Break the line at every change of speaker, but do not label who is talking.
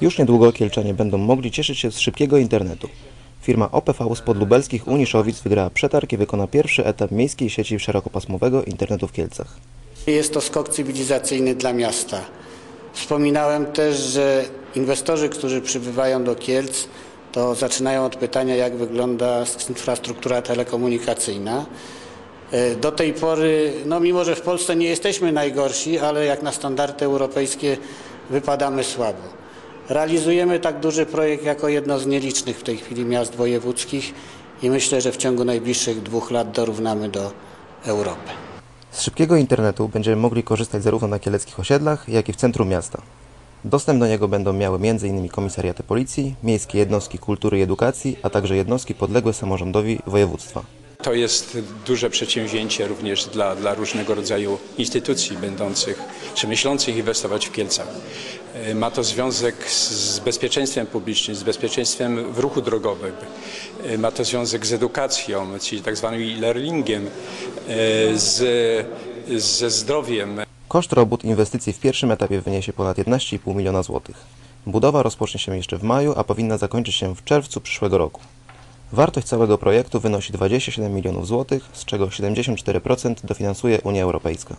Już niedługo Kielczanie będą mogli cieszyć się z szybkiego internetu. Firma OPV z podlubelskich Uniszowic wygrała przetarg i wykona pierwszy etap miejskiej sieci szerokopasmowego internetu w Kielcach.
Jest to skok cywilizacyjny dla miasta. Wspominałem też, że inwestorzy, którzy przybywają do Kielc, to zaczynają od pytania, jak wygląda infrastruktura telekomunikacyjna. E, Do tej pory, no mimo że w Polsce nie jesteśmy najgorsi, ale jak na standardy europejskie wypadamy słabo. Realizujemy tak duży projekt jako jedno z nielicznych w tej chwili miast wojewódzkich i myślę, że w ciągu najbliższych dwóch lat dorównamy do Europy.
Z szybkiego internetu będziemy mogli korzystać zarówno na kieleckich osiedlach, jak i w centrum miasta. Dostęp do niego będą miały m.in. komisariaty policji, miejskie jednostki kultury i edukacji, a także jednostki podległe samorządowi województwa.
To jest duże przedsięwzięcie również dla, dla różnego rodzaju instytucji będących czy myślących inwestować w Kielcach. E, Ma to związek z bezpieczeństwem publicznym, z bezpieczeństwem w ruchu drogowym. E, Ma to związek z edukacją, czyli tak zwanym e-learningiem, e, z, ze zdrowiem.
Koszt robót inwestycji w pierwszym etapie wyniesie ponad 11,5 miliona złotych. Budowa rozpocznie się jeszcze w maju, a powinna zakończyć się w czerwcu przyszłego roku. Wartość całego projektu wynosi 27 milionów złotych, z czego 74% dofinansuje Unia Europejska.